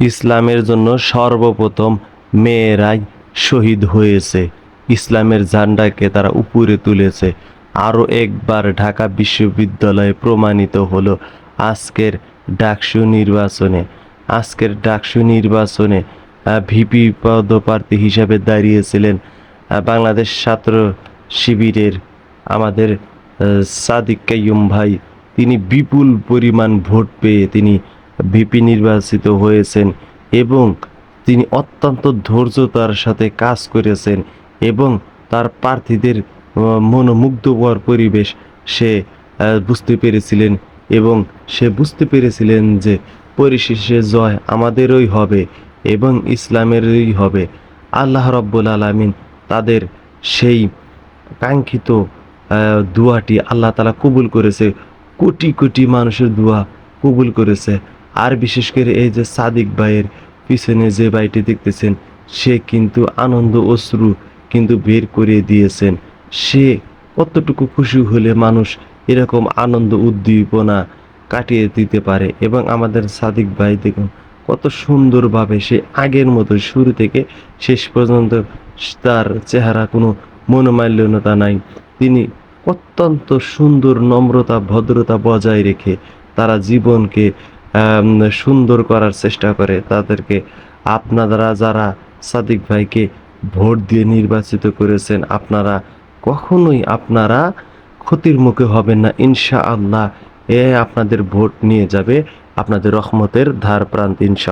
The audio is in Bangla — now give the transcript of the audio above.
ইসলামের জন্য সর্বপ্রথম মেয়েরাই শহীদ হয়েছে। ইসলামের ঝান্ডাকে তারা উপরে তুলেছে। আরও একবার ঢাকা বিশ্ববিদ্যালয়ে প্রমাণিত হলো আজকের ডাকসু নির্বাচনে। আজকের ডাকসু নির্বাচনে ভিপি পদপ্রার্থী হিসাবে দাঁড়িয়েছিলেন বাংলাদেশ ছাত্র শিবিরের আমাদের সাদিক কাইয়ুম ভাই। তিনি বিপুল পরিমাণ ভোট পেয়ে তিনি ভিপি নির্বাচিত হয়েছেন এবং তিনি অত্যন্ত ধৈর্যতার সাথে কাজ করেছেন এবং তার প্রার্থীদের মনোমুগ্ধকর পরিবেশ সে বুঝতে পেরেছিলেন এবং সে বুঝতে পেরেছিলেন যে পরিশেষে জয় আমাদেরই হবে এবং ইসলামেরই হবে। আল্লাহ রব্বুল আলামিন তাদের সেই কাঙ্ক্ষিত দোয়াটি আল্লাহ তালা কবুল করেছে। কোটি কোটি মানুষের দোয়া কবুল করেছে। আর বিশেষ করে এই যে সাদিক ভাইয়ের পিছনে যে ভাইটি দেখতেছেন, সে কিন্তু আনন্দ অশ্রু কিন্তু বের করে দিয়েছেন। সে কতটুকু খুশি হলে মানুষ এরকম আনন্দ উদ্দীপনা কাটিয়ে দিতে পারে? এবং আমাদের সাদিক ভাই দেখুন, কত সুন্দরভাবে সে আগের মতো শুরু থেকে শেষ পর্যন্ত তার চেহারা কোনো মনোমাল্যতা নাই। তিনি অত্যন্ত সুন্দর নম্রতা, ভদ্রতা বজায় রেখে তারা জীবনকে সুন্দর করার চেষ্টা করে তাদেরকে আপনারা যারা সাদিক ভাইকে ভোট দিয়ে নির্বাচিত করেছেন, আপনারা কখনোই আপনারা ক্ষতির মুখে হবেন না। ইনশা আল্লাহ এ আপনাদের ভোট নিয়ে যাবে, আপনাদের রহমতের ধার প্রান্ত ইনশা